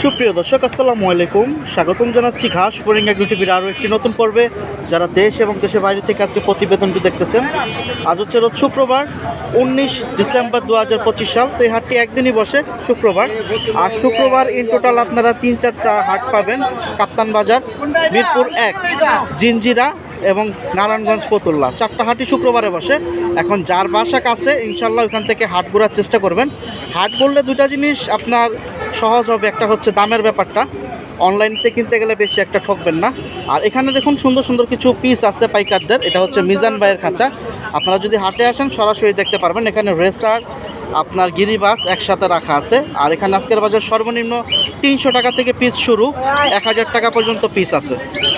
সুপ্রিয় দর্শক, আসসালামু আলাইকুম। স্বাগতম জানাচ্ছি ঘাস পরিঙ্গা গ্রু টিভির আরও একটি নতুন পর্বে। যারা দেশ এবং দেশের বাইরে থেকে আজকে প্রতিবেদনটি দেখতেছেন, আজ হচ্ছে রোজ শুক্রবার, উনিশ ডিসেম্বর দু হাজার পঁচিশ সাল। তো এই হাটটি একদিনই বসে, শুক্রবার। আর শুক্রবার ইন টোটাল আপনারা তিন চারটা হাট পাবেন। কাপ্তান বাজার, মিরপুর এক, জিনজিরা এবং নারায়ণগঞ্জ পতুল্লা। চারটা হাটই শুক্রবারে বসে। এখন যার বাসা কাছে ইনশাল্লাহ ওখান থেকে হাট ঘোরার চেষ্টা করবেন। হাট বললে দুটা জিনিস আপনার সহজ হবে। একটা হচ্ছে দামের ব্যাপারটা। অনলাইনতে কিনতে গেলে বেশি একটা ঠকবেন না। আর এখানে দেখুন সুন্দর সুন্দর কিছু পিস আছে পাইকারদের। এটা হচ্ছে মিজান ভাইয়ের খাঁচা। আপনারা যদি হাটে আসেন, সরাসরি দেখতে পারবেন। এখানে রেসার আপনার গিরিবাস একসাথে রাখা আছে। আর এখানে আজকের বাজার সর্বনিম্ন তিনশো টাকা থেকে পিস শুরু। এক হাজার টাকা পর্যন্ত পিস আছে।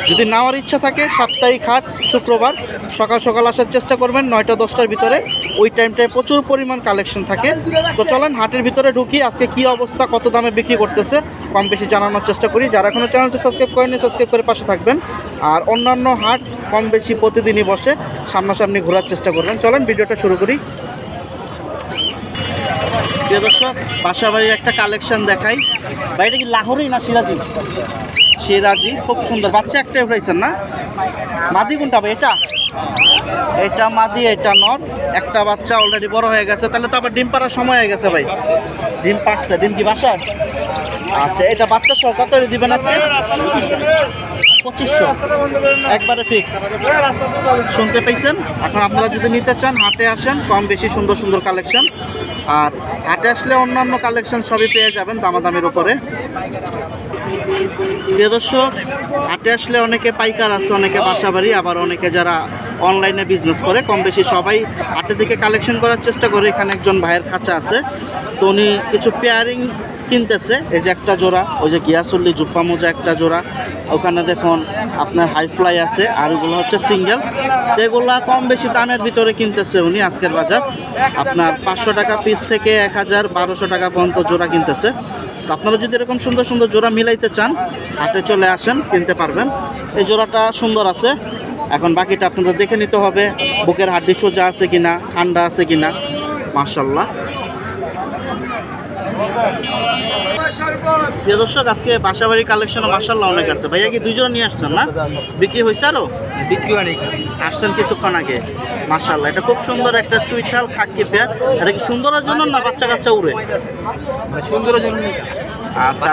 যদি নেওয়ার ইচ্ছা থাকে, সাপ্তাহিক হাট, শুক্রবার, সকাল সকাল আসার চেষ্টা করবেন, নয়টা দশটার ভিতরে। ওই টাইমটায় প্রচুর পরিমাণ কালেকশন থাকে। তো চলেন, হাটের ভিতরে ঢুকি, আজকে কি অবস্থা, কত দামে বিক্রি করতেছে, কম বেশি জানানোর চেষ্টা করি। যারা এখনও চ্যানেলটি সাবস্ক্রাইব করেনি সাবস্ক্রাইব করে পাশে থাকবেন। আর অন্যান্য হাট কম বেশি প্রতিদিনই বসে, সামনাসামনি ঘোরার চেষ্টা করবেন। চলেন ভিডিওটা শুরু করি। প্রিয় দর্শক, বাসাবাড়ির একটা কালেকশন দেখাই। বাড়িটা কি লাহোরই না সিরাজি সিরাজি খুব সুন্দর। বাচ্চা একটা উঠাইছেন না? মাদি কোনটা ভাই, এটা? এটা মাদি, এটা নর। একটা বাচ্চা অলরেডি বড় হয়ে গেছে। তাহলে তো আবার ডিম পাড়ার সময় হয়ে গেছে ভাই। ডিম পাড়ছে, ডিম কি বাসার? আচ্ছা এটা বাচ্চা সহ কত দিবেন আজকে? পঁচিশশো। একবারে ফিক্স শুনতে পেয়েছেন? এখন আপনারা যদি নিতে চান, হাটে আসেন কম বেশি সুন্দর সুন্দর কালেকশন আর হাটে আসলে অন্যান্য কালেকশন সবই পেয়ে যাবেন দামাদামির উপরে। প্রিয় দর্শক, হাটে আসলে অনেকে পাইকার আছে, অনেকে বাসাবাড়ি, আবার অনেকে যারা অনলাইনে বিজনেস করে কম বেশি সবাই হাটে থেকে কালেকশন করার চেষ্টা করে। এখানে একজন ভাইয়ের খাঁচা আছে। তো উনি কিছু পেয়ারিং কিনতেছে। এই যে একটা জোড়া, ওই যে গিয়াসুল্লি জুপ্পা মোজা একটা জোড়া। ওখানে দেখুন আপনার হাই ফ্লাই আছে, আর ওগুলো হচ্ছে সিঙ্গেল এগুলা কম বেশি দামের ভিতরে কিনতেছে উনি আজকের বাজার। আপনার পাঁচশো টাকা পিস থেকে এক হাজার বারোশো টাকা পর্যন্ত জোড়া কিনতেছে। তো আপনারা যদি এরকম সুন্দর সুন্দর জোড়া মিলাইতে চান, হাটে চলে আসেন, কিনতে পারবেন। এই জোড়াটা সুন্দর আছে। এখন বাকিটা আপনাদের দেখে নিতে হবে, বুকের হাড্ডি সোজা আছে কিনা, ঠান্ডা আছে কিনা। মার্শাল্লাহ প্রিয় দর্শক আজকে বাসাবাড়ির কালেকশন মার্শাল্লাহ অনেক আছে। ভাইয়া কি দুই জোড়া নিয়ে আসছেন না? বিক্রি হয়েছে আরও? বিক্রি অনেক আসছেন কিছুক্ষণ আগে। মার্শাল্লাহ এটা খুব সুন্দর একটা চুইঠাল খাকি পেয়ার। এটা কি সুন্দরের জন্য না বাচ্চা কাচ্চা উড়ে? সুন্দরের জন্য আচ্ছা।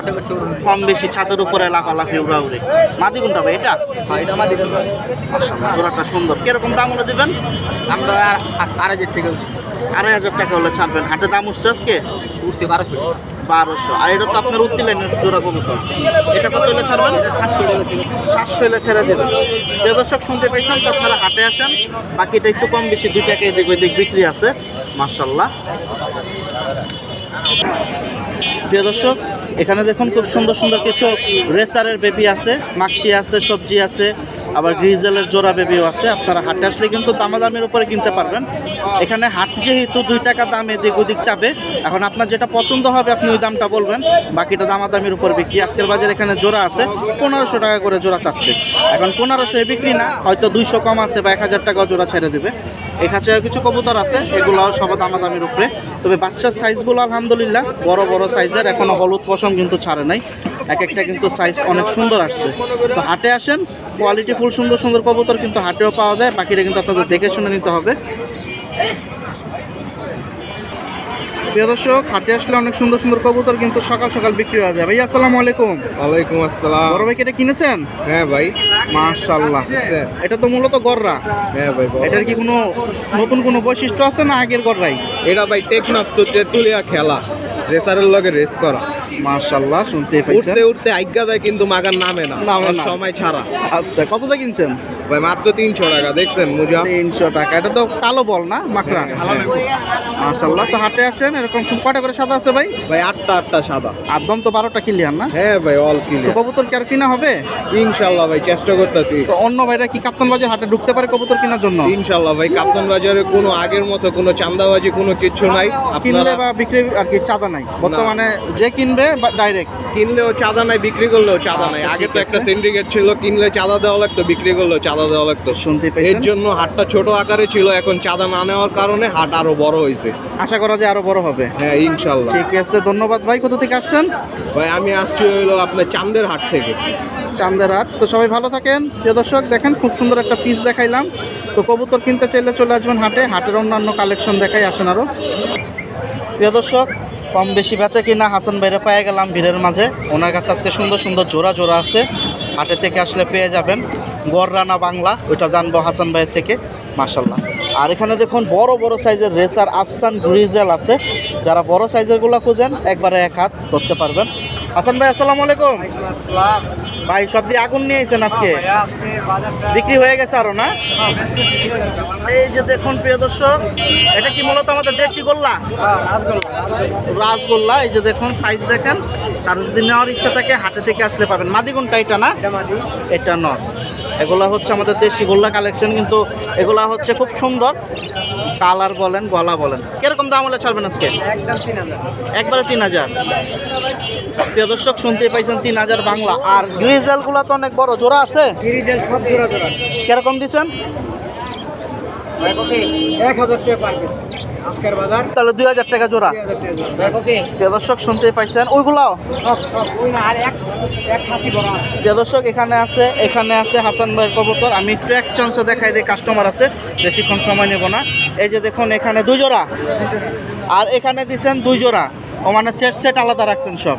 কম বেশি ছাদের উপরে লাফালাফি উড়া উড়ে মাদি কোনটা ভাই এটা? এটা জোড়াটা সুন্দর। কীরকম দাম হলে দিবেন? আমরা আড়াই হাজার টাকা আড়াই হাজার টাকা হলে ছাড়বেন। হাটে দাম উঠছে আজকে? উঠছে বারোশো। বারোশো। আর এটা তো আপনার উঠতি লাইনের জোড়া কবুতর। এটা কত হলে ছাড়বেন? সাতশো হলে ছেড়ে দেবেন। প্রিয় দর্শক, শুনতে পেয়েছেন তো আপনারা হাটে আসেন। বাকিটা একটু কম বেশি, দুই টাকা এদিক ওইদিক বিক্রি আছে। মার্শাল্লাহ প্রিয় দর্শক, এখানে দেখুন খুব সুন্দর সুন্দর কিছু রেসারের বেবি আছে, মাক্সি আছে, সবজি আছে। আবার গ্রিজেলের জোড়া বেবিও আছে, আপনারা হাটে আসলে কিন্তু দামাদামের উপরে কিনতে পারবেন। এখানে হাট যেহেতু দুই টাকা দাম এদিক ওদিক চাবে এখন আপনার যেটা পছন্দ হবে আপনি ওই দামটা বলবেন। বাকিটা দামাদামির উপর বিক্রি, আজকের বাজারে এখানে জোড়া আছে, পনেরোশো টাকা করে জোড়া চাচ্ছে। এখন পনেরোশো বিক্রি না, হয়তো দুইশো কম আছে বা এক হাজার টাকা জোড়া ছেড়ে দেবে। এখানে কিছু কবুতর আছে এগুলো সব দামাদামির উপরে। তবে বাচ্চার সাইজগুলো আলহামদুলিল্লাহ, বড় বড় সাইজের, এখনও হলুদ পশম কিন্তু ছাড়ে নাই। এক একটা কিন্তু সাইজ অনেক সুন্দর আসছে। তো হাটে আসেন কোয়ালিটি ফুল সুন্দর সুন্দর কবুতর কিন্তু হাটেও পাওয়া যায়, বাকিটা কিন্তু আপনাদের দেখে শুনে নিতে হবে। প্রিয় দর্শক হাটে আসলে অনেক সুন্দর সুন্দর কবুতর কিন্তু সকাল সকাল বিক্রি হয়ে যায়। ভাই আসসালামু আলাইকুম। ওয়ালাইকুম আসসালাম। বড় ভাই এটা কিনেছেন? হ্যাঁ ভাই। মাশাল্লাহ এটা তো মূলত গররা। হ্যাঁ ভাই। এটার কি কোনো নতুন কোনো বৈশিষ্ট্য আছে না আগের গররাই? এটা ভাই টেকনাফ তো তেতুলিয়া খেলা। রেসারের লগে রেস করা। মাশাল্লাহ শুনতে পাইছেন। উঠতে উঠতে আজ্ঞা যায় কিন্তু মাগার নামে না। সময় ছাড়া। আচ্ছা কতটা কিনছেন? ভাই মাত্র তিনশো টাকা দেখছেন মুজা? তিনশো টাকা। এটা তো কালো বল না মাকড়া? মাশাল্লাহ তো হাটে আসেন এরকম সব কটা করে সাদা আছে ভাই? ভাই আটটা আটটা সাদা। একদম তো বারোটা ক্লিয়ার না? হ্যাঁ ভাই অল ক্লিয়ার কবুতর কি আর কিনা হবে? ইনশাল্লাহ ভাই চেষ্টা করতেছি। তো অন্য ভাইরা কি কাপ্তান বাজার হাটে ঢুকতে পারে কবুতর কেনার জন্য? ইনশাল্লাহ ভাই কাপ্তান বাজারে কোনো আগের মতো কোনো চান্দাবাজি কোনো কিচ্ছু নাই। কিনলে বা বিক্রি আর কি চাঁদা নাই? বর্তমানে যে কিনবে কিনবে ডাইরেক্ট কিনলেও চাঁদা নাই বিক্রি করলেও চাঁদা নাই। আচ্ছা, আগে তো একটা সিন্ডিকেট ছিল কিনলে চাঁদা দেওয়া লাগতো বিক্রি করলেও চাঁদা দেওয়া লাগতো। শুনতে এর জন্য হাটটা ছোট আকারে ছিল এখন চাঁদা না নেওয়ার কারণে হাট আরও বড় হয়েছে। আশা করা যায় আরও বড় হবে। হ্যাঁ ইনশাল্লাহ। ঠিক আছে ধন্যবাদ ভাই। কোথা থেকে আসছেন? ভাই আমি আসছি হইল আপনার চান্দের হাট থেকে। চান্দের হাট। তো সবাই ভালো থাকেন। প্রিয় দর্শক দেখেন খুব সুন্দর একটা পিস দেখাইলাম। তো কবুতর কিনতে চাইলে চলে আসবেন হাটে। হাটের অন্যান্য কালেকশন দেখাই আসেন আরও প্রিয় দর্শক কম বেশি বেচে কিনা হাসান বাইরে পেয়ে গেলাম ভিড়ের মাঝে। ওনার কাছে আজকে সুন্দর সুন্দর জোড়া জোড়া আছে। হাটে থেকে আসলে পেয়ে যাবেন গড় রানা বাংলা, ওইটা জানব হাসান ভাইয়ের থেকে মাসাল্লাহ আর এখানে দেখুন বড় বড় সাইজের রেসার আফসান গ্রিজেল আছে। যারা বড় সাইজেরগুলো খুঁজেন, একবারে এক হাত করতে পারবেন। হাসান ভাই আসসালামু আলাইকুম। ভাই সব দিয়ে আগুন নিয়ে এসেছেন আজকে? বিক্রি হয়ে গেছে আরও না? এই যে দেখুন প্রিয় দর্শক এটা কি মূলত আমাদের দেশি গোল্লা? রাজগোল্লা এই যে দেখুন সাইজ দেখেন। কারও যদি নেওয়ার ইচ্ছা থাকে হাটে থেকে আসলে পাবেন। মাদিগুনটা এটা না? এটা নয় এগুলা হচ্ছে আমাদের দেশি গোল্লা কালেকশন কিন্তু এগুলা হচ্ছে খুব সুন্দর। কালার বলেন গলা বলেন কীরকম দাম হলে ছাড়বেন আজকে? একবারে তিন হাজার। প্রিয় দর্শক শুনতে পাইছেন তিন হাজার বাংলা। আর গ্রিজেলগুলো তো অনেক বড় জোড়া আছে? কীরকম দিছেন? এক হাজার টাকা পার পিস আজকের বাজার তাহলে দুই হাজার টাকা জোড়া। প্রিয় দর্শক শুনতেই পাইছেন ওইগুলাও? আর এক এক খাসি বড় আছে। প্রিয় দর্শক এখানে আছে এখানে আছে হাসান ভাইয়ের কবুতর। আমি একটু এক চান্সে দেখাই দিই কাস্টমার আছে বেশিক্ষণ সময় নেব না। এই যে দেখুন এখানে দুই জোড়া। আর এখানে দিচ্ছেন দুই জোড়া। ও মানে সেট সেট আলাদা রাখছেন সব।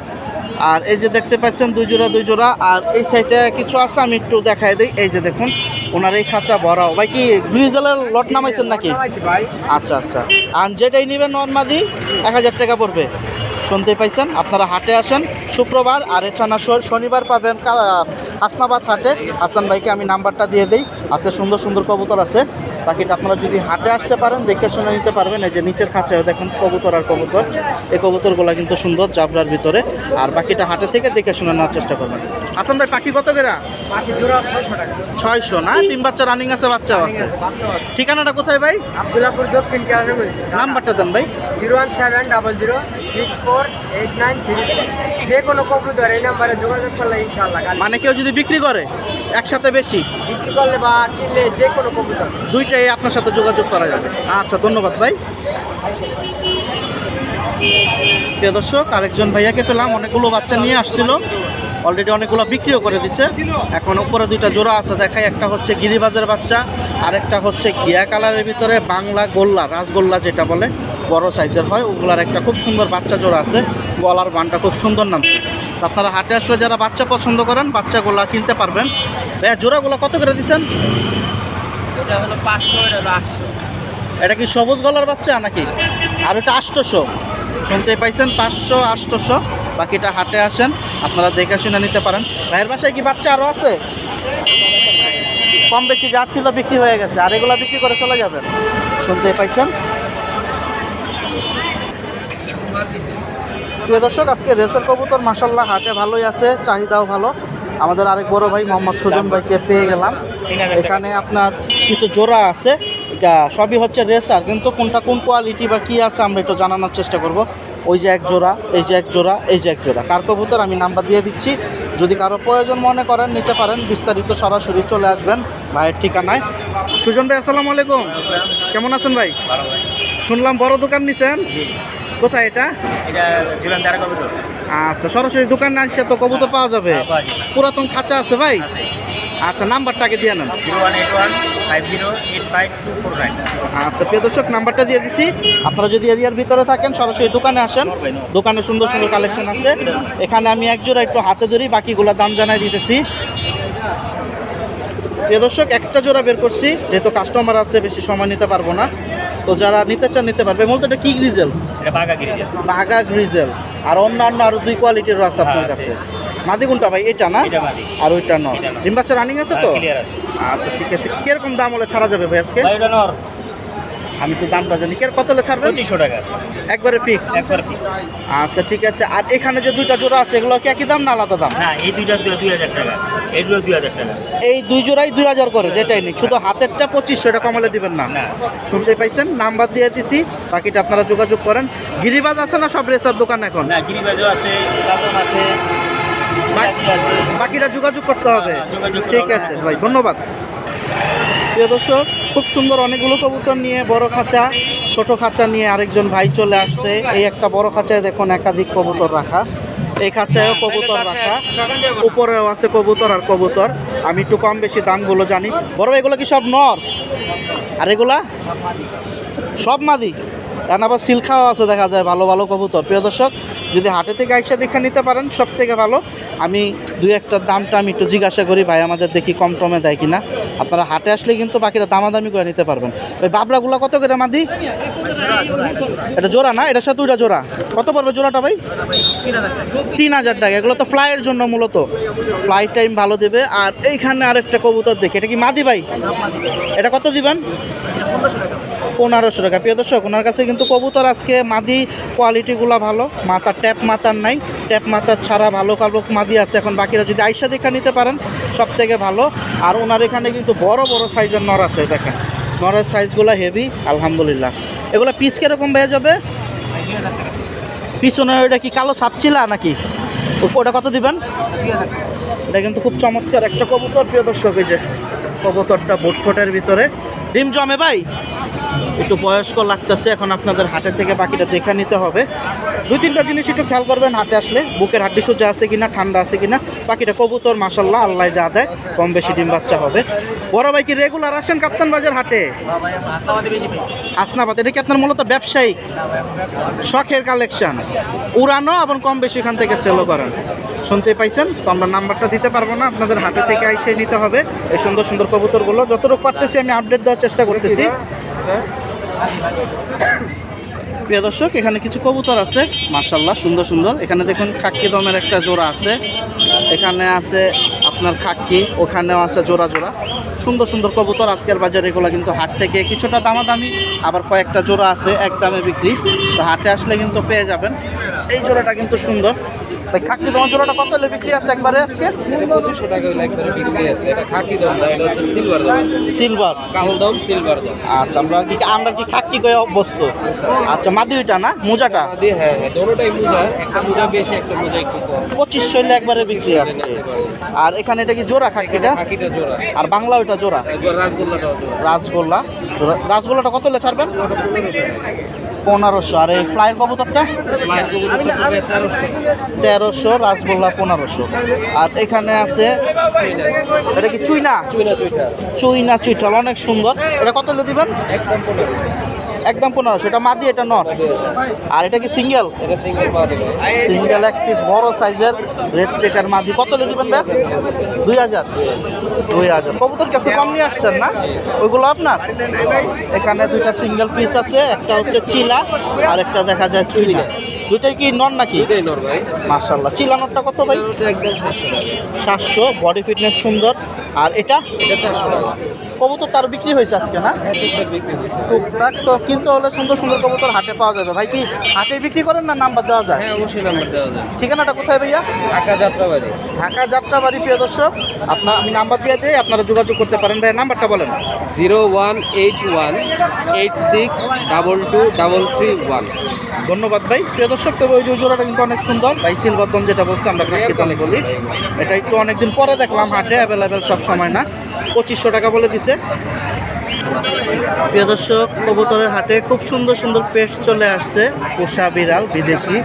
আর এই যে দেখতে পাচ্ছেন দুই জোড়া দুই জোড়া। আর এই সাইডে কিছু আছে আমি একটু দেখাই দিই। এই যে দেখুন ওনার এই খাঁচা ভরাও। ভাই কি গ্রিজেলের লট নামাইছেন নাকি? ভাই। আচ্ছা আচ্ছা। আর যেটাই নেবেন নর্মাদি এক হাজার টাকা পড়বে। শুনতে পাইছেন? আপনারা হাটে আসেন শুক্রবার আর এছাড়া শনিবার পাবেন হাসনাবাদ হাটে। হাসান ভাইকে আমি নাম্বারটা দিয়ে দিই। আছে সুন্দর সুন্দর কবুতর আছে। বাকিটা আপনারা যদি হাটে আসতে পারেন দেখে শুনে নিতে পারবেন। এই যে নিচের খাঁচায় দেখুন কবুতর আর কবুতর। এই কবুতরগুলো কিন্তু সুন্দর জাবরার ভিতরে। আর বাকিটা হাটে থেকে দেখে শুনে নেওয়ার চেষ্টা করবেন। হাসান ভাই পাখি কত বাকি ছয়শো না? ডিম বাচ্চা রানিং আছে বাচ্চাও আছে। বাচ্চা আছে। ঠিকানাটা কোথায় ভাই? আবদুল্লাপুর দক্ষিণ কেরানে বলছি নাম্বারটা দেন ভাই। Zero one seven double zero six four eight nine three যে কোনো কম্পিউটার এই নাম্বারে যোগাযোগ করলে ইনশাল্লাহ মানে কেউ যদি বিক্রি করে একসাথে বেশি? বিক্রি করলে বা কিনলে যে কোনো কম্পিউটার দুইটাই আপনার সাথে যোগাযোগ করা যাবে। আচ্ছা ধন্যবাদ ভাই। দর্শক, আরেকজন ভাইয়াকে পেলাম। অনেকগুলো বাচ্চা নিয়ে আসছিল। অলরেডি অনেকগুলো বিক্রিও করে দিছে। এখন উপরে দুইটা জোড়া আছে দেখাই। একটা হচ্ছে গিরিবাজের বাচ্চা আর একটা হচ্ছে ঘিয়া কালারের ভিতরে বাংলা গোল্লা, রাজগোল্লা যেটা বলে, বড় সাইজের হয়। ওগুলার একটা খুব সুন্দর বাচ্চা জোড়া আছে। গলার বানটা খুব সুন্দর নাম। আপনারা হাটে আসলে যারা বাচ্চা পছন্দ করেন, বাচ্চাগুলা কিনতে পারবেন। ভাইয়া, জোড়াগুলো কত করে দিচ্ছেন এটা হলো পাঁচশো, এটা হলো আটশো। এটা কি সবুজ গলার বাচ্চা নাকি? আর এটা আষ্টশো শুনতে পাইছেন, পাঁচশো আষ্টশো বাকিটা হাটে আসেন, আপনারা দেখে শুনে নিতে পারেন। ভাইয়ের বাসায় কি বাচ্চা আরও আছে? কম বেশি যা ছিল বিক্রি হয়ে গেছে। আর এগুলো বিক্রি করে চলে যাবেন। শুনতে পাইছেন? প্রিয় দর্শক, আজকে রেসের কবুতর মাসাল্লাহ হাটে ভালোই আছে, চাহিদাও ভালো। আমাদের আরেক বড় ভাই মোহাম্মদ সুজন ভাইকে পেয়ে গেলাম। এখানে আপনার কিছু জোড়া আছে সবই হচ্ছে রেসার কিন্তু কোনটা কোন কোয়ালিটি বা কী আছে আমরা একটু জানানোর চেষ্টা করব। ওই যে এক জোড়া এই যে এক জোড়া এই যে এক জোড়া। কার কবুতর আমি নাম্বার দিয়ে দিচ্ছি। যদি কারও প্রয়োজন মনে করেন নিতে পারেন বিস্তারিত সরাসরি চলে আসবেন ভাইয়ের ঠিকানায়। সুজন ভাই আসসালামু আলাইকুম। কেমন আছেন ভাই? শুনলাম বড় দোকান নিছেন। কোথায় এটা? আচ্ছা সরাসরি দোকানে আসছে তো কবুতর পাওয়া যাবে। পুরাতন খাঁচা আছে ভাই? আচ্ছা নাম্বারটাকে দিয়ে নেন। Zero one eight one five zero eight five two four nine. আচ্ছা প্রিয় দর্শক নাম্বারটা দিয়ে দিছি। আপনারা যদি এরিয়ার ভিতরে থাকেন সরাসরি দোকানে আসেন। দোকানে সুন্দর সুন্দর কালেকশন আছে। এখানে আমি এক জোড়া একটু হাতে ধরি বাকিগুলো দাম জানাই দিতেছি। প্রিয় দর্শক একটা জোড়া বের করছি। যেহেতু কাস্টমার আছে বেশি সময় নিতে পারব না। তো যারা নিতে চান নিতে পারবে। মূলত এটা কি গ্রিজেল বাঘা গিরিজা বাগা গ্রিজেল আর অন্যান্য আরও দুই কোয়ালিটিরও আছে আপনার কাছে। মাদি কোনটা ভাই? এটা না আর ওইটা নয় এটা ডিম বাচ্চা রানিং আছে তো? আচ্ছা ঠিক আছে। কীরকম দাম হলে ছাড়া যাবে ভাই আজকে? নর। আমি তো দামটা জানি। কে কত হলে ছাড়বেন? পঁচিশশো টাকা। একবারে ফিক্স একবার পিস আচ্ছা ঠিক আছে। আর এখানে যে দুইটা জোড়া আছে এগুলো কি একই দাম না আলাদা দাম? এই দুইটা দুই হাজার টাকা। এইগুলো দুই হাজার টাকা। এই দুই জোড়াই দুই হাজার করে যেটাই নিক। শুধু হাতেরটা পঁচিশশো এটা কমালে দিবেন না। না। শুনতে পাইছেন? নাম্বার দিয়ে দিছি। বাকিটা আপনারা যোগাযোগ করেন। গিরিবাজ আছে না সব রেসার দোকান এখন? না গিরিবাজও আছে কাদম আছে। বাকিটা যোগাযোগ করতে হবে। ঠিক আছে। ভাই, ধন্যবাদ। প্রিয় দর্শক, খুব সুন্দর অনেকগুলো কবুতর নিয়ে বড় খাঁচা, ছোট খাঁচা নিয়ে আরেকজন ভাই চলে আসছে। এই একটা বড় খাঁচায় দেখুন একাধিক কবুতর রাখা। এই খাঁচায়ও কবুতর রাখা। উপরেও আছে কবুতর আর কবুতর। আমি একটু কম বেশি দামগুলো জানি। বড় এগুলো কি সব নর? আর এগুলা? সব মাদি। কারণ আবার সিল্কাও আছে, দেখা যায়, ভালো ভালো কবুতর। প্রিয় দর্শক, যদি হাটে থেকে আইসা দেখে নিতে পারেন সব থেকে ভালো। আমি দু একটা দামটা আমি একটু জিজ্ঞাসা করি, ভাই আমাদের দেখি কম টমে দেয় কিনা। আপনারা হাটে আসলে কিন্তু বাকিরা দামাদামি করে নিতে পারবেন। ওই বাবরাগুলো কত করে, মাদি? এটা জোড়া না? এটার সাথে জোড়া। কত পড়বে জোড়াটা, ভাই? তিন হাজার টাকা। এগুলো তো ফ্লাইয়ের জন্য মূলত। ফ্লাই টাইম ভালো দেবে। আর এইখানে আরেকটা কবুতর দেখি। এটা কি মাদি, ভাই? এটা কত দিবেন? পনেরোশো টাকা। প্রিয় দর্শক, ওনার কাছে কিন্তু কবুতর আজকে মাদি কোয়ালিটিগুলো ভালো। মাথার ট্যাপ মাথার নাই। ট্যাপ মাথার ছাড়া ভালো কালো মাদি আছে। এখন বাকিরা যদি আইসা দেখা নিতে পারেন, সব থেকে ভালো। আর ওনার এখানে কিন্তু বড় বড় সাইজের নর আছে, দেখেন। নরের সাইজগুলো হেভি, আলহামদুলিল্লাহ। এগুলো পিস কীরকম বেয়ে যাবে? পিছনে ওটা কি কালো সাপচিলা নাকি? ওটা কত দিবেন? এটা কিন্তু খুব চমৎকার একটা কবুতর, প্রিয় দর্শক, এই যে কবুতরটা বুটফোটের ভিতরে। ডিম জমে ভাই? একটু বয়স্ক লাগতেছে, এখন আপনাদের হাটে থেকে বাকিটা দেখে নিতে হবে। দুই তিনটা জিনিস একটু খেয়াল করবেন, হাটে আসলে বুকের হাড্ডি সোজা আছে কিনা, ঠান্ডা আছে কিনা। বাকিটা কবুতর মাসাল্লাহ আল্লাহ যা দেয়, কম বেশি ডিম বাচ্চা হবে। বড় ভাই কি রেগুলার আসেন কাপ্তান বাজার হাটে? আসনাবাদ এটা কি আপনার মূলত ব্যবসায়িক শখের কালেকশন উড়ানো এবং কম বেশি এখান থেকে সেলও করেন। শুনতে পাইছেন? তো আমরা নাম্বারটা দিতে পারব না, আপনাদের হাতে থেকে এসে নিতে হবে। এই সুন্দর সুন্দর কবুতরগুলো, যতটুকু পারতেছি আমি আপডেট দেওয়ার চেষ্টা করতেছি। প্রিয় দর্শক, এখানে কিছু কবুতর আছে মার্শাল্লাহ সুন্দর সুন্দর। এখানে দেখুন খাক্কি দমের একটা জোড়া আছে। এখানে আছে আপনার খাক্কি, ওখানেও আছে জোড়া জোড়া। সুন্দর সুন্দর কবুতর আজকের বাজারে, এগুলো কিন্তু হাট থেকে কিছুটা দামাদামি, আবার কয়েকটা জোড়া আছে, এক দামে বিক্রি। তো হাটে আসলে কিন্তু পেয়ে যাবেন। এই জোড়াটা কিন্তু সুন্দর। ভাই দমের জোড়াটা কত হলে বিক্রি আছে একবারে আজকে? পঁচিশশো টাকা হলে একবারে বিক্রি আছে। এটা খাকি দাম এটা হচ্ছে সিলভার দাম সিলভার কালো দাম সিলভার দাম আচ্ছা আমরা কি আমরা কি খাক্কি কয়ে অভ্যস্ত? আচ্ছা মাদি ওইটা না? মোজাটা? হ্যাঁ হ্যাঁ দোনোটাই মোজা। একটা মোজা বেশি একটা মোজা একটু পঁচিশশো হলে একবারে বিক্রি আজকে। আর এখানে এটা কি জোড়া খাক্কিটা খাকিটা জোড়া। আর বাংলা ওইটা জোড়া? একবার রাসগোল্লা। রাসগোল্লাটা কত হলে ছাড়বেন? পনেরোশো। আর এই ফ্লাইয়ের কবুতরটা? তেরোশো। তেরোশো রাসগোল্লা পনেরোশো। আর এখানে আছে এটা কি চুইনা? চুইনা চুইঠাল অনেক সুন্দর। এটা কত হলে দিবেন? একদম পনেরো একদম পনেরোশো। এটা মাদি এটা নট? আর এটা কি সিঙ্গেল? সিঙ্গেল এক পিস বড় সাইজের রেড চেকার মাদি। কত হলে দিবেন ব্যাগ দুই হাজার। দুই হাজার। কবুতর কাছে কম নিয়ে আসছেন না? ওইগুলো আপনার? এখানে দুইটা সিঙ্গেল পিস আছে একটা হচ্ছে চিলা আর একটা দেখা যায় চুইনা। দুইটাই কি নন নাকি? এটাই নর ভাই। মার্শাল্লাহ চিলানোরটা কত ভাই? একদম সাতশো বডি ফিটনেস সুন্দর। আর এটা? কবুতর তার বিক্রি হয়েছে আজকে না? হ্যাঁ টুকটাক তো কিন্তু হলে সুন্দর সুন্দর কবুতর হাটে পাওয়া যাবে। ভাই কি হাটে বিক্রি করেন না নাম্বার দেওয়া যায়? হ্যাঁ অবশ্যই নাম্বার দেওয়া যায়। ঠিকানাটা কোথায় ভাইয়া? ঢাকা যাত্রাবাড়ি। ঢাকা যাত্রাবাড়ি প্রিয় দর্শক। আপনার আমি নাম্বার দিয়ে দিই আপনারা যোগাযোগ করতে পারেন। ভাই নাম্বারটা বলেন। Zero one eight one eight six double two double three one. ধন্যবাদ ভাই। প্রিয় দর্শক, তবে ওই জোড়াটা কিন্তু অনেক সুন্দর। ভাই সিলভারদম যেটা বলছে আমরা কাকিতন বলি। এটা একটু অনেকদিন পরে দেখলাম, হাটে অ্যাভেলেবেল সব সময় না। পঁচিশশো টাকা বলে দিছে। প্রিয় দর্শক, কবুতরের হাটে খুব সুন্দর সুন্দর পেস্ট চলে আসছে। পোষা বিড়াল, বিদেশি।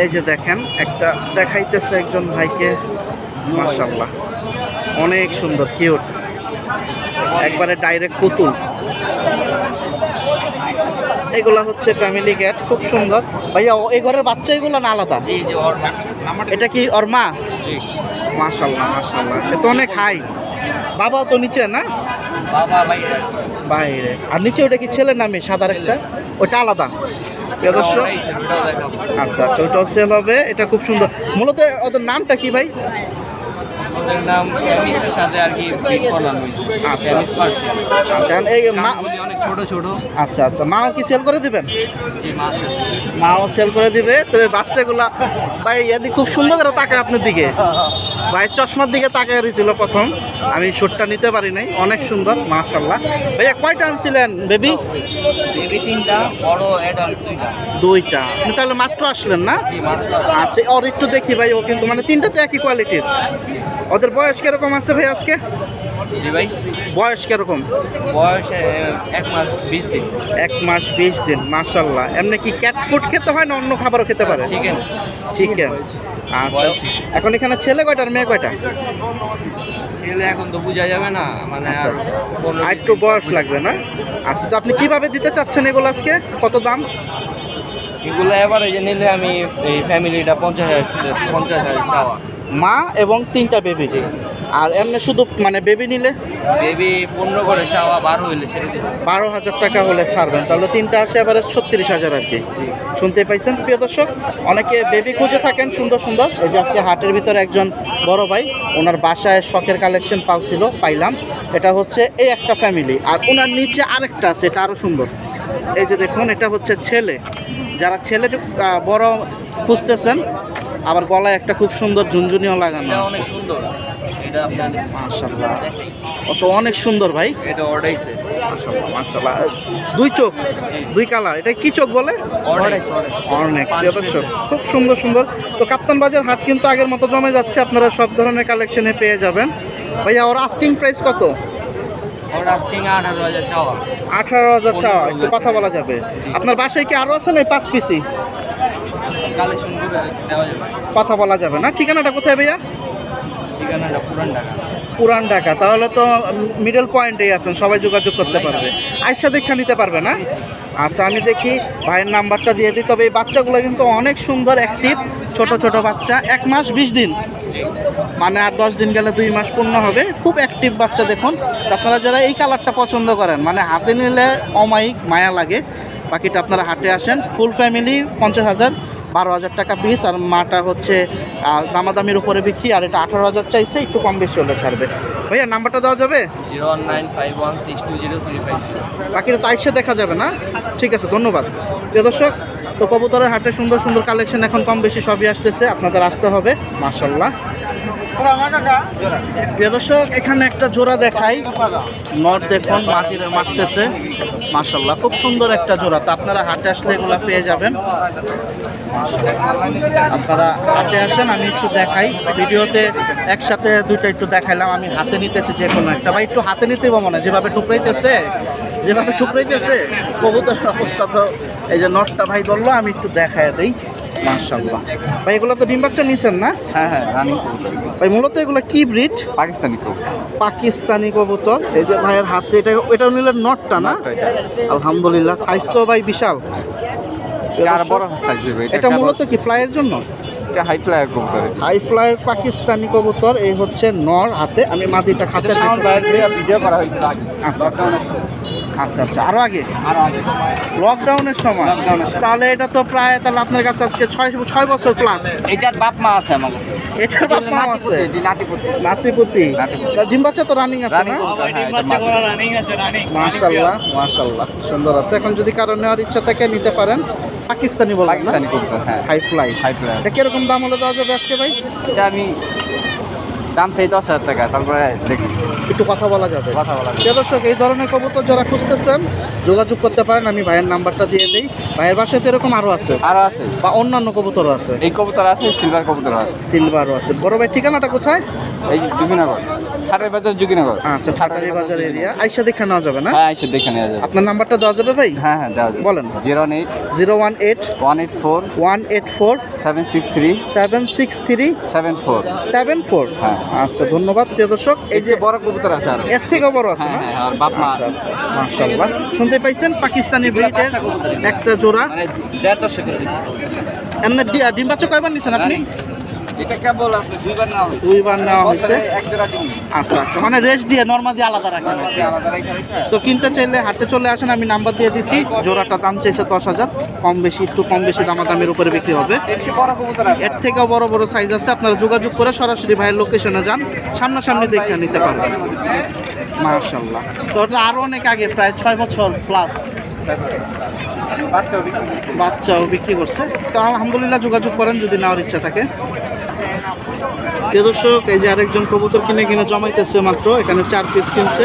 এই যে দেখেন, একটা দেখাইতেছে একজন ভাইকে। মার্শাল্লাহ অনেক সুন্দর কিউট একবারে ডাইরেক্ট পুতুল। এগুলা হচ্ছে ফ্যামিলি ক্যাট খুব সুন্দর। ভাইয়া এই ঘরের বাচ্চা এগুলো না আলাদা? এটা কি ওর মা? মাশাল্লাহ মাশাল্লাহ তো অনেক হাই বাবাও তো নিচে না? বাবা ভাই বাইরে। আর নিচে ওটা কি ছেলের নামে? সাদার একটা? ওটা আলাদা। দর্শক? আচ্ছা আচ্ছা ওটাও সেল হবে। এটা খুব সুন্দর। মূলত ওদের নামটা কি ভাই? ওদের নাম ফ্যামিসের সাথে আর কি হয়েছে। আচ্ছা। ফ্যামিস পার্সিয়ান আচ্ছা এই মা অনেক ছোট ছোট। আচ্ছা আচ্ছা। মাও কি সেল করে দিবেন? মাছ মাও সেল করে দিবে। তবে বাচ্চাগুলা ভাই ইয়াদি খুব সুন্দর করে তাকায় আপনার দিকে। ভাই চশমার দিকে তাকায় রয়েছিল প্রথম। আমি শুটটা নিতে পারি নাই। অনেক সুন্দর মাশাল্লাহ ভাইয়া কয়টা আনছিলেন বেবি বেবি তিনটা বড় অ্যাডাল্ট দুইটা। দুইটা। আপনি তাহলে মাত্র আসলেন না? আচ্ছা ওর একটু দেখি ভাই ও কিন্তু মানে তিনটা তো একই কোয়ালিটির ওদের বয়স কীরকম আছে ভাই আজকে? ভাই। বয়স কীরকম? বয়স এক মাস বিশ দিন। এক মাস বিশ দিন মাশাল্লাহ। এমনি কি ক্যাট ফুড খেতে হয় না অন্য খাবারও খেতে পারে? চিকেন চিকেন আচ্ছা। এখন এখানে ছেলে কয়টা আর মেয়ে কয়টা? ছেলে এখন তো বোঝা যাবে না মানে আচ্ছা আর আচ্ছা। একটু বয়স লাগবে না? আচ্ছা তো আপনি কীভাবে দিতে চাচ্ছেন এগুলো আজকে? কত দাম? এগুলো এবারে যে নিলে আমি এই ফ্যামিলিটা পঞ্চাশ হাজার পঞ্চাশ হাজার চাওয়া। মা এবং তিনটা বেবি আর এমনি শুধু মানে বেবি নিলে? বেবি পনেরো করে চাওয়া বারো হইলে ছেড়ে বারো হাজার টাকা হলে ছাড়বেন। তাহলে তিনটা আসে এবারে ছত্রিশ হাজার আর কি। শুনতে পাইছেন প্রিয় দর্শক? অনেকে বেবি খুঁজে থাকেন সুন্দর সুন্দর। এই যে আজকে হাটের ভিতরে একজন বড় ভাই ওনার বাসায় শখের কালেকশন পালছিল পাইলাম। এটা হচ্ছে এই একটা ফ্যামিলি আর ওনার নিচে আরেকটা আছে এটা আরও সুন্দর। এই যে দেখুন এটা হচ্ছে ছেলে। যারা ছেলে বড় খুঁজতেছেন আবার গলায় একটা খুব সুন্দর ঝুনঝুনিও লাগানো অনেক সুন্দর। এটা আপনার মাশাল্লাহ ও তো অনেক সুন্দর ভাই। এটা অর্ডাইছে। দুই চোখ দুই কালার। এটা কি চোখ বলে? অনেক দর্শক খুব সুন্দর সুন্দর। তো কাপ্তান বাজার হাট কিন্তু আগের মতো জমে যাচ্ছে। আপনারা সব ধরনের কালেকশনে পেয়ে যাবেন। ভাইয়া ওর আস্কিং প্রাইস কত? আঠারো হাজার চাওয়া। একটু কথা বলা যাবে। আপনার বাসায় কি আরও আছে না পাঁচ পিসি কালেকশন করে দেওয়া যাবে। কথা বলা যাবে না। ঠিকানাটা কোথায় ভাইয়া? ঠিকানাটা পুরান টাকা পুরান ঢাকা। তাহলে তো মিডল পয়েন্টেই আছেন সবাই যোগাযোগ করতে পারবে। আয়সা দেখা নিতে পারবে না? আচ্ছা আমি দেখি ভাইয়ের নাম্বারটা দিয়ে দিই। তবে এই বাচ্চাগুলো কিন্তু অনেক সুন্দর অ্যাক্টিভ ছোট ছোট বাচ্চা। এক মাস বিশ দিন। মানে আর দশ দিন গেলে দুই মাস পূর্ণ হবে। খুব অ্যাক্টিভ বাচ্চা দেখুন। আপনারা যারা এই কালারটা পছন্দ করেন মানে হাতে নিলে অমায়িক মায়া লাগে। বাকিটা আপনারা হাটে আসেন। ফুল ফ্যামিলি পঞ্চাশ হাজার। বারো হাজার টাকা পিস আর মাটা হচ্ছে দামাদামির উপরে বিক্রি আর এটা আঠারো হাজার চাইছে একটু কম বেশি হলে ছাড়বে। ভাইয়া নাম্বারটা দেওয়া যাবে? Zero nine five one six two zero three five বাকিটা তো আইসে দেখা যাবে না? ঠিক আছে ধন্যবাদ। প্রিয় দর্শক তো কবুতরের হাটে সুন্দর সুন্দর কালেকশন এখন কম বেশি সবই আসতেছে আপনাদের আসতে হবে মার্শাল্লাহ প্রিয় দর্শক এখানে একটা জোড়া দেখাই। নট দেখুন মাটিরে মারতেছে মার্শাল্লাহ খুব সুন্দর একটা জোড়া। তো আপনারা হাটে আসলে এগুলো পেয়ে যাবেন। আপনারা হাটে আসেন, আমি একটু দেখাই। ভিডিওতে একসাথে দুইটা একটু দেখাইলাম, আমি হাতে নিতেছি যে কোনো একটা। বা একটু হাতে নিতেই মনে যেভাবে টুকরাইতেছে যেভাবে টুকরাইতেছে, কবুতরের অবস্থা তো এই যে নটটা ভাই ধরলো, আমি একটু দেখাই দিই। মার্শাল্লাহ ভাই এগুলো তো ডিম বাচ্চা নিছেন না? হ্যাঁ হ্যাঁ রানিং ভাই মূলত এগুলো কি ব্রিড? পাকিস্তানি তো পাকিস্তানি কবুতর। এই যে ভাইয়ের হাতে এটা এটা নিলে নটটা না? আলহামদুলিল্লাহ সাইজ তো ভাই বিশাল। চার বড় সাইজ এটা মূলত কি ফ্লাইয়ের জন্য? এটা হাই ফ্লায়ার কবুতর। হাই ফ্লাইয়ের পাকিস্তানি কবুতর এই হচ্ছে নর হাতে। আমি মাদিটা খাঁচা ভিডিও করা হয়েছিল আগে। আচ্ছা আচ্ছা আচ্ছা। আচ্ছা আরও আগে। লকডাউনের সময়? তাহলে এটা তো প্রায় তাহলে আপনার কাছে আজকে ছয় ছয় বছর প্লাস এটার বাপ মা আছে আমার এটার বাপ মা আছে? নাতিপুতি। ডিম বাচ্চা তো রানিং আছে না? হ্যাঁ মাশাল্লাহ মাশাল্লাহ সুন্দর আছে। এখন যদি কারও নেওয়ার ইচ্ছা থাকে নিতে পারেন। পাকিস্তানি বলেন পাকিস্তানি হ্যাঁ। হাই ফ্লাই হাই ফ্লায়ার এটা কীরকম দাম হলে দেওয়া যাবে আজকে ভাই? এটা আমি দাম চাই দশ হাজার টাকা তারপরে দেখি। একটু কথা বলা যাবে। কথা বলা যাবে। দর্শক এই ধরনের কবুতর যারা খুঁজতেছেন যোগাযোগ করতে পারেন আমি ভাইয়ের নাম্বারটা দিয়ে দিই। ভাইয়ের বাসায় তো এরকম আরও আছে? আরও আছে। বা অন্যান্য কবুতরও আছে? এই কবুতর আছে সিলভার কবুতর আছে। সিলভারও আছে। বড় ভাই ঠিকানাটা কোথায়? এই যুগিনগর ঠাটের বাজার যুগিনগর আচ্ছা ঠাটারি বাজার এরিয়া আইসা দেখে নেওয়া যাবে না? হ্যাঁ এসে দেখে নেওয়া যাবে। আপনার নাম্বারটা দেওয়া যাবে ভাই? হ্যাঁ হ্যাঁ দেওয়া যাবে। বলেন। Zero eight. Zero one eight. One eight four. One eight four. Seven six three. Seven six three. Seven four. Seven four. হ্যাঁ। আচ্ছা ধন্যবাদ প্রিয় দর্শক। এই যে বড় কবুতর আছে আর। এর থেকেও বড় আছে হ্যাঁ না? হ্যাঁ আর বাপ মা আচ্ছা আচ্ছা মাশাআল্লাহ। শুনতে পাইছেন পাকিস্তানি ব্রিডের একটা জোড়া? মানে দেড় দশে করে দিচ্ছি এমনি ডিম বাচ্চা কয়বার নিছেন আপনি? এটা কেবল আপনি দুইবার হয়েছে। নেওয়া হয়েছে? আচ্ছা আচ্ছা মানে রেস্ট দিয়ে নর্মালি আলাদা রাখেন আলাদা তো কিনতে চাইলে হাটে চলে আসেন আমি নাম্বার দিয়ে দিছি। জোড়াটা দাম চাইছে দশ হাজার। কম বেশি একটু কম বেশি দামাদামির উপরে বিক্রি হবে। এর থেকেও বড় বড় সাইজ আছে। আপনারা যোগাযোগ করে সরাসরি ভাইয়ের লোকেশনে যান। সামনাসামনি দেখে নিতে পারবেন। মার্শাল্লাহ তো ওটা আরও অনেক আগে প্রায় ছয় বছর প্লাস বাচ্চাও বিক্রি করছে। তো আলহামদুলিল্লাহ যোগাযোগ করেন যদি নেওয়ার ইচ্ছা থাকে। প্রিয় দর্শক, এই যে আরেকজন কবুতর কিনে কিনে জমাইতেছে মাত্র, এখানে চার পিস কিনছে।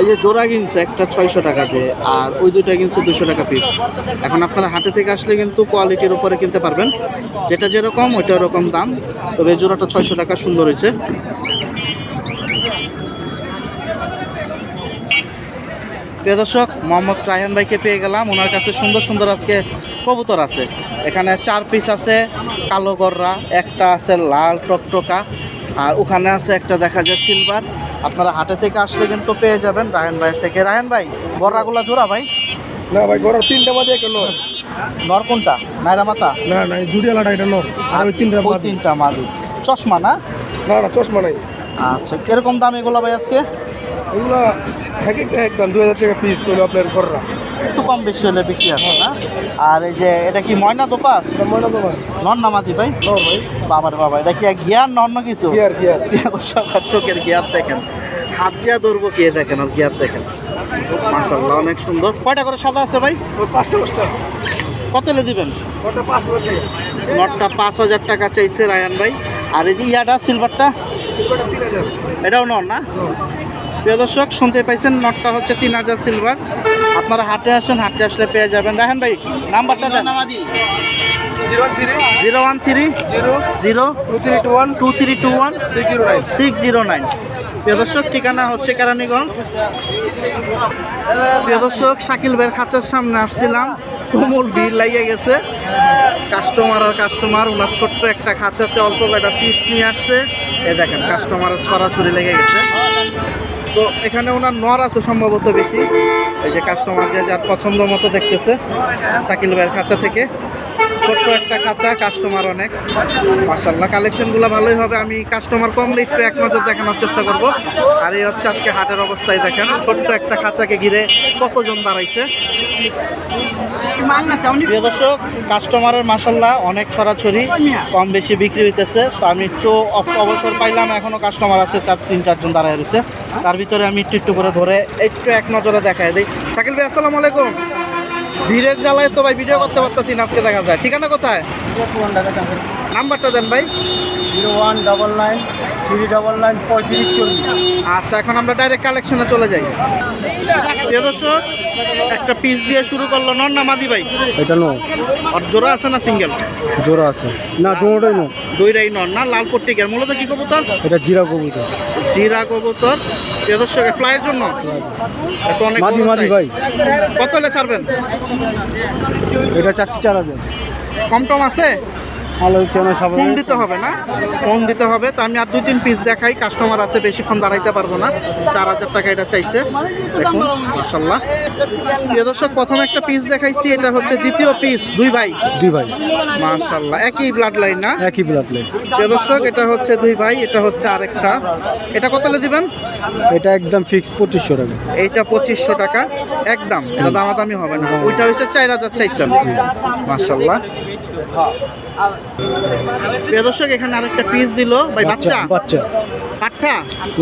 এই যে জোড়া কিনছে, একটা ছয়শো টাকা দিয়ে, আর ওই দুইটা কিনছে দুশো টাকা পিস এখন আপনারা হাটে থেকে আসলে কিন্তু কোয়ালিটির উপরে কিনতে পারবেন। যেটা যেরকম, ওইটা ওরকম দাম। তবে জোড়াটা ছয়শো টাকা সুন্দর হয়েছে। প্রিয় দর্শক মোহাম্মদ রায়হান ভাইকে পেয়ে গেলাম। ওনার কাছে সুন্দর সুন্দর আজকে কবুতর আছে। এখানে চার পিস আছে কালো গররা একটা আছে লাল টকটকা আর ওখানে আছে একটা দেখা যায় সিলভার আপনারা হাটে থেকে আসলে কিন্তু পেয়ে যাবেন রায়হান ভাই থেকে। রায়হান ভাই গররাগুলা জোড়া ভাই? না ভাই ঘর তিনটা মাঝে একটা নর। নর কোনটা? নাইরা মাতা না না জুডিয়ালাটা এটা নর। আর ওই তিনটা তিনটা মাদু চশমা না? না না চশমা নাই। আচ্ছা কীরকম দাম এগুলো ভাই আজকে? এগুলো এক একটা একদম দু হাজার টাকা পিস হলো আপনার ঘররা। একটু কম বেশি হলে বিক্রি আছে না? আর এই যে এটা কি ময়না দোপাস ময়না মাছ নন নামাতি ভাই? ভাই। বাবার বাবা এটা কি এক জ্ঞান না কিছু? আর কি আর চোখের গিয়ার দেখেন। হাত দিয়া ধরবো কে দেখেন আর গিয়ার দেখেন। মাসাল্লাহ অনেক সুন্দর। কয়টা করে সাদা আছে ভাই? ওই পাঁচটা পাঁচটা। কত দিবেন? নটটা পাঁচ হাজার টাকা চাইছে রায়ান ভাই। আর এই যে ইয়াটা সিলভারটা? এটাও নন না? প্রিয় দর্শক শুনতে পাইছেন নটটা হচ্ছে তিন হাজার সিলভার আপনারা হাটে আসেন হাটে আসলে পেয়ে যাবেন। রাহেন ভাই নাম্বারটা দেন। Zero one three. Zero. Zero. Two three two one. Two three two one. Six zero nine. Six zero nine. প্রিয় দর্শক ঠিকানা হচ্ছে কেরানীগঞ্জ। প্রিয় দর্শক শাকিল বের খাঁচার সামনে আসছিলাম। তুমুল ভিড় লাগিয়ে গেছে। কাস্টমার আর কাস্টমার ওনার ছোট্ট একটা খাঁচাতে অল্প কয়টা পিস নিয়ে আসছে। এ দেখেন কাস্টমারের ছড়াছড়ি লেগে গেছে। তো এখানে ওনার নর আছে সম্ভবত বেশি। এই যে কাস্টমার যে যার পছন্দ মতো দেখতেছে, শাকিল ভাইয়ের কাছে থেকে। ছোট্ট একটা খাঁচা কাস্টমার অনেক। মার্শাল্লাহ কালেকশনগুলো ভালোই হবে। আমি কাস্টমার কমলে একটু এক নজর দেখানোর চেষ্টা করব। আর এই হচ্ছে আজকে হাটের অবস্থায় দেখেন, ছোট্ট একটা খাঁচাকে ঘিরে কতজন দাঁড়াইছে। প্রিয় দর্শক কাস্টমারের মাসাল্লাহ অনেক ছড়াছড়ি, কম বেশি বিক্রি হইতেছে। তো আমি একটু অব- অবসর পাইলাম, এখনও কাস্টমার আছে চার, তিন, চারজন দাঁড়ায় রয়েছে। তার ভিতরে আমি একটু একটু করে ধরে একটু এক নজরে দেখায় দিই। শাকিল ভাই, আসসালামু আলাইকুম। ভিড়ের জ্বালায় তো ভাই ভিডিও করতে পারতেছি আজকে দেখা যায়। ঠিকানা কোথায়? নাম্বারটা দেন ভাই। Zero one double nine three double nine পঁয়ত্রিশ চল্লিশ। আচ্ছা এখন আমরা ডাইরেক্ট কালেকশনে চলে যাই। প্রিয় দর্শক একটা পিস দিয়ে শুরু করল নন না মাদি ভাই। এটা নো আর জোড়া আছে না সিঙ্গেল জোড়া আছে। না দুটোই নো দুইটাই নন না লাল পট্টিকের। মূলত কি কবুতর? এটা জিরা কবুতর। জিরা কবুতর। প্রিয় দর্শক ফ্লাইয়ের জন্য? এত অনেক মাদি মাদি ভাই। কত হলে ছাড়বেন? এটা চাচ্ছি চার হাজার। কম টম আছে? আলোচনা সব ফোন দিতে হবে না? ফোন দিতে হবে। তো আমি আর দুই তিন পিস দেখাই। কাস্টমার আছে বেশিক্ষণ দাঁড়াইতে পারব না। চার হাজার টাকা এটা চাইছে। দেখুন মাসাল্লাহ প্রিয় দর্শক প্রথম একটা পিস দেখাইছি। এটা হচ্ছে দ্বিতীয় পিস দুই ভাই। দুই ভাই। মাশাল্লাহ একই ব্লাড লাইন না? একই ব্লাড লাইন প্রিয় দর্শক এটা হচ্ছে দুই ভাই এটা হচ্ছে আরেকটা। এটা কত হলে দিবেন? এটা একদম ফিক্স পঁচিশশো টাকা। এইটা পঁচিশশো টাকা। একদম এটা দামাদামি হবে না। ওইটা হচ্ছে চার হাজার চাইছেন। মাশাল্লাহ প্রিয় দর্শক এখানে আরেকটা পিস দিল। ভাই বাচ্চা বাচ্চা? পাঠা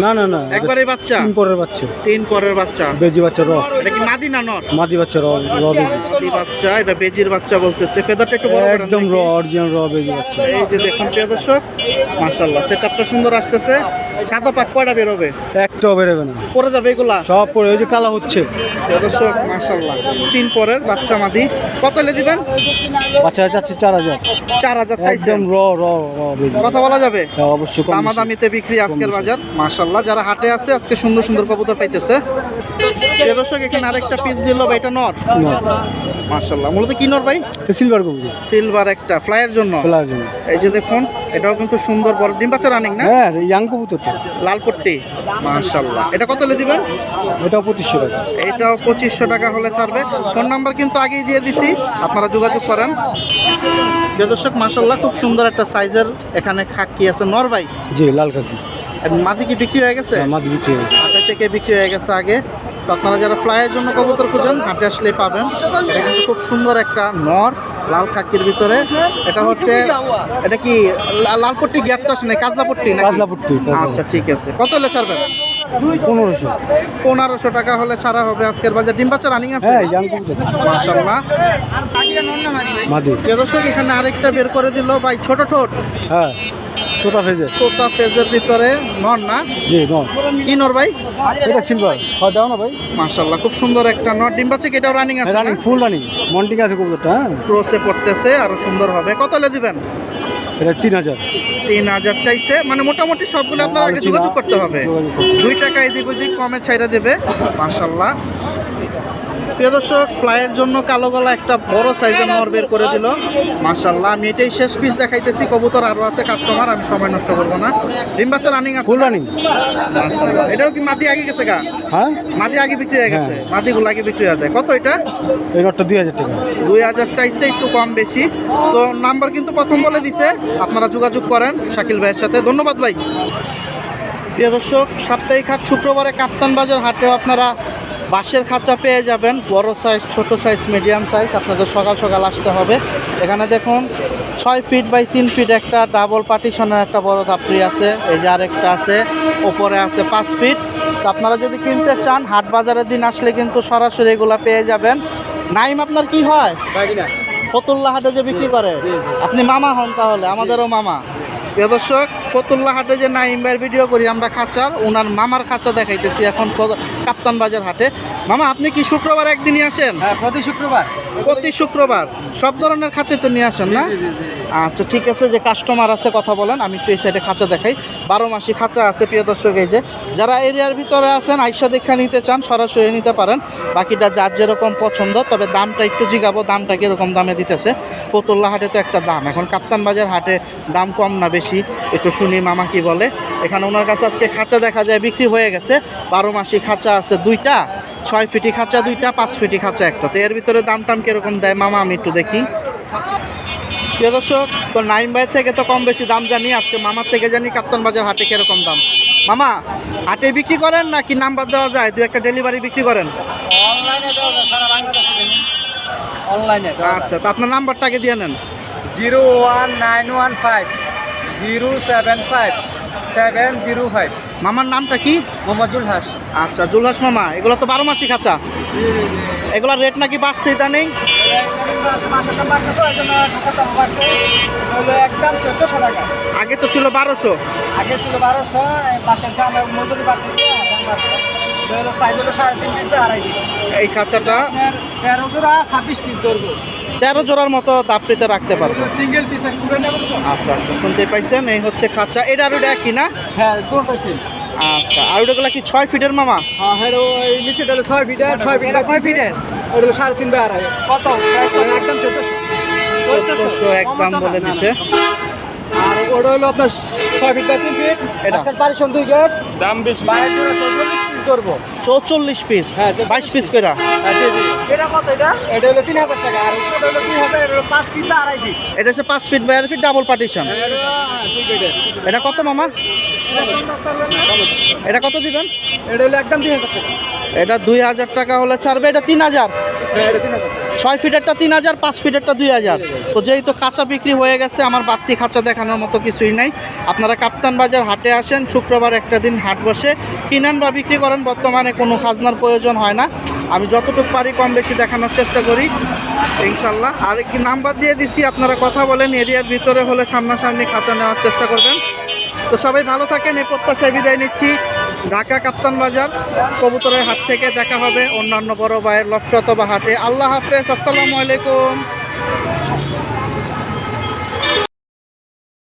না না না একবারে বাচ্চা? তিন পরের বাচ্চা। তিন পরের বাচ্চা? বেজি বাচ্চা র। এটা কি মাদি না নর? মাদি বাচ্চা র র বেজি। বাচ্চা এটা বেজির বাচ্চা বলতেছে। ফেদারটা একটু বড় একদম র। অরিজিনাল র বেজি বাচ্চা। এই যে দেখুন প্রিয় দর্শক মাশাল্লাহ সেটআপটা সুন্দর আসতেছে। সাদা পাক কয়টা বেরোবে একটাও বেরোবে না। পরে যাবে এগুলা? সব পরে ওই যে কালা হচ্ছে। প্রিয় দর্শক মাশাল্লাহ তিন পরের বাচ্চা মাদি। কত হলে দিবেন? বাচ্চা যাচ্ছে চার হাজার। চার হাজার চাইছেন? র র কথা বলা যাবে? হ্যাঁ, অবশ্যই। দামাদামিতে বিক্রি আজকের বাজার। মাশাল্লাহ যারা হাটে আছে আজকে সুন্দর সুন্দর কবুতর পাইতেছে। দর্শক এখানে আরেকটা পিস দিল এটা নট মাশাল্লাহ মূলত কি নট ভাই? সিলভার কবুতর। সিলভার একটা ফ্লাইয়ের জন্য। এই যে দেখুন এটাও কিন্তু সুন্দর বড় ডিম বাচ্চা রানিং না? হ্যাঁ ইয়াং কবুতর তো লাল পট্টি? মাশাল্লাহ এটা কত হলে দিবেন? এটাও পঁচিশশো টাকা। এটাও পঁচিশশো টাকা হলে ছাড়বে। ফোন নাম্বার কিন্তু আগেই দিয়ে দিছি। আপনারা যোগাযোগ করেন। প্রিয় দর্শক মাসাল্লাহ খুব সুন্দর একটা সাইজের এখানে খাকি আছে। নরবাই জি লাল কাকি মাদি কি বিক্রি হয়ে গেছে? মাদি বিক্রি হয়েছে। হাটে থেকে বিক্রি হয়ে গেছে আগে। তো আপনারা যারা ফ্লাইয়ের জন্য কবুতর খুঁজেন হাটে আসলেই পাবেন। এটা কিন্তু খুব সুন্দর একটা নর লাল খাকির ভিতরে। এটা হচ্ছে এটা কি লা- লাল পট্টি গ্যাপ তো আসে না কাজলা পট্টি নাকি? কাজলা পট্টি, আচ্ছা ঠিক আছে। কত হলে ছাড়বেন? পনেরোশো। পনেরোশো টাকা হলে ছাড়া হবে আজকের বাজার। ডিম বাচ্চা রানিং আছে? হ্যাঁ মাদি। দর্শক এখানে আরেকটা বের করে দিল ভাই ছোট ঠোঁট। হ্যাঁ। তোতা ভেজে তোতা ফেজের ভিতরে নর না? জি নন কি নর ভাই? এটা সিলভার। হয় দাও না ভাই। মাশাল্লাহ খুব সুন্দর একটা নর। ডিম বাচ্চা এটাও রানিং আছে রানিং ফুল রানিং মন্টিং আছে কবুতরটা হ্যাঁ। ক্রসে পড়তেছে আরও সুন্দর হবে। কত হলে দিবেন? এটা তিন হাজার। তিন হাজার চাইছে। মানে মোটামুটি সবগুলো আপনার আগে যোগাযোগ করতে হবে। যোগাযোগ করতে হবে। দুই টাকা এদিক ওদিক কমে ছাইরা দেবে। মাশাল্লাহ। প্রিয় দর্শক ফ্লাইয়ের জন্য কালো গলা একটা বড় সাইজের নর বের করে দিল। মাশাল্লাহ আমি এটাই শেষ পিস দেখাইতেছি। কবুতর আরও আছে কাস্টমার আমি সময় নষ্ট করব না। ডিম বাচ্চা রানিং আছে ফুল রানিং এটাও কি মাটি আগে গেছে গা? হ্যাঁ? মাটি আগে বিক্রি হয়ে গেছে। হ্যাঁ। মাটিগুলো আগে বিক্রি হয়ে যায়। কত এটা? এই নটটা দুই হাজার টাকা। দুই হাজার চাইছে একটু কম বেশি। তো নাম্বার কিন্তু প্রথম বলে দিছে। আপনারা যোগাযোগ করেন শাকিল ভাইয়ের সাথে। ধন্যবাদ ভাই। প্রিয় দর্শক সাপ্তাহিক হাট শুক্রবারে কাপ্তান বাজার হাটেও আপনারা বাঁশের খাঁচা পেয়ে যাবেন বড় সাইজ ছোট সাইজ মিডিয়াম সাইজ আপনাদের সকাল সকাল আসতে হবে। এখানে দেখুন ছয় ফিট বাই তিন ফিট একটা ডাবল পার্টিশনের একটা বড় ধাপড়ি আছে। এই যে আরেকটা আছে ওপরে আছে পাঁচ ফিট তো আপনারা যদি কিনতে চান হাট বাজারের দিন আসলে কিন্তু সরাসরি এগুলো পেয়ে যাবেন। নাইম আপনার কি হয়? ফতুল্লা হাটে যে বিক্রি করে? আপনি মামা হন তাহলে আমাদেরও মামা। দর্শক ফতুল্লা হাটে যে নাইম ভাইয়ের ভিডিও করি আমরা খাঁচার ওনার মামার খাঁচা দেখাইতেছি এখন কাপ্তান বাজার হাটে। মামা আপনি কি শুক্রবার একদিনই আসেন? হ্যাঁ প্রতি শুক্রবার। প্রতি শুক্রবার? সব ধরনের খাঁচে তো নিয়ে আসেন না? আচ্ছা ঠিক আছে যে কাস্টমার আছে, কথা বলেন, আমি একটু এই সাইডে খাঁচা দেখাই। বারো মাসি খাঁচা আছে, প্রিয় দর্শক, এই যে যারা এরিয়ার ভিতরে আছেন, আইসা দেখা নিতে চান, সরাসরি নিতে পারেন। বাকিটা যার যেরকম পছন্দ, তবে দামটা একটু জিগাবো, দামটা কীরকম দামে দিতেছে। ফতুল্লা হাটে তো একটা দাম। এখন কাপ্তান বাজার হাটে দাম কম না বেশি, একটু শুনি মামা কি বলে। এখানে ওনার কাছে আজকে খাঁচা দেখা যায়, বিক্রি হয়ে গেছে। বারো মাসি খাঁচা আছে দুইটা, ছয় ফিটি খাঁচা দুইটা, পাঁচ ফিটি খাঁচা একটা। তো এর ভিতরে দাম টাম কীরকম দেয়, মামা আমি একটু দেখি। প্রিয় দর্শক তো নাইম ভাই থেকে তো কম বেশি দাম জানি আজকে মামার থেকে জানি কাপ্তান বাজার হাটে কীরকম দাম। মামা হাটে বিক্রি করেন নাকি নাম্বার দেওয়া যায়? দু একটা ডেলিভারি বিক্রি করেন? অনলাইনে আচ্ছা তো আপনার নাম্বারটাকে দিয়ে নেন। Zero one nine one five zero seven five seven zero five. মামার নামটা কি? মোহাম্মদুল জুলহাস। আচ্ছা জুলহাস মামা এগুলো তো বারো মাসি খাঁচা। এগুলোর রেট নাকি বাড়ছে নেই তো টাকা আগে তো ছিল বারোশো। আগে ছিল বারোশো এই খাঁচাটা? তেরো জোড়া ছাব্বিশ পিস ধরবো তেরো জোড়ার মতো দাপড়িতে রাখতে পারব। সিঙ্গেল পিসের পুরো নেব আচ্ছা আচ্ছা শুনতে পাইছেন এই হচ্ছে খাঁচা। এটা আর ওটা একই না? হ্যাঁ আচ্ছা আর ওটাগুলো কি ছয় ফিটের মামা? হ্যাঁ হ্যাঁ ওই নিচে হলো ছয় ফিটের ছয় ফিট কয় ফিটের? ওটা সাড়ে তিন আড়াই। কত? একদম চোদ্দোশো। একদম বলে দিছে। আর ওটা হলো আপনার ছয় ফিট তিন ফিট। এটা। এটা পারিশন দুই গেট দাম বেশি। বাইরে জোড়া চৌচল্লিশ পিস ধরবো চৌচল্লিশ পিস হ্যাঁ, বাইশ পিস কইরা এটা কত এটা? এটা হলো তিন হাজার টাকা আর এটা হলো তিন হাজার এটা হলো পাঁচ ফিট বা আড়াই ফিট এটা হচ্ছে পাঁচ feet by feet double partition এটা হ্যাঁ, দুই কত মামা? এটা কত দিবেন? এটা হলো একদম তিন হাজার টাকা। এটা দুই হাজার টাকা হলে ছাড়বে এটা তিন হাজার। হ্যাঁ এটা তিন হাজার ছয় ফিটেরটা তিন হাজার, পাঁচ ফিটেরটা দুই হাজার। তো যেহেতু খাঁচা বিক্রি হয়ে গেছে, আমার বাড়তি খাঁচা দেখানোর মতো কিছুই নাই। আপনারা কাপ্তান বাজার হাটে আসেন, শুক্রবার একটা দিন হাট বসে। কিনেন বা বিক্রি করেন, বর্তমানে কোনো খাজনার প্রয়োজন হয় না। আমি যতটুকু পারি কম বেশি দেখানোর চেষ্টা করি, ইনশাল্লাহ। আর একটি নাম্বার দিয়ে দিছি, আপনারা কথা বলেন, এরিয়ার ভিতরে হলে সামনাসামনি খাঁচা নেওয়ার চেষ্টা করবেন। তো সবাই ভালো থাকেন এই প্রত্যাশায় বিদায় নিচ্ছি। ঢাকা কাপ্তান বাজার, কবুতরের হাট থেকে দেখা হবে অন্যান্য বড় ভাইয়ের লফট বা হাটে। আল্লাহ হাফেজ, আসসালামু আলাইকুম।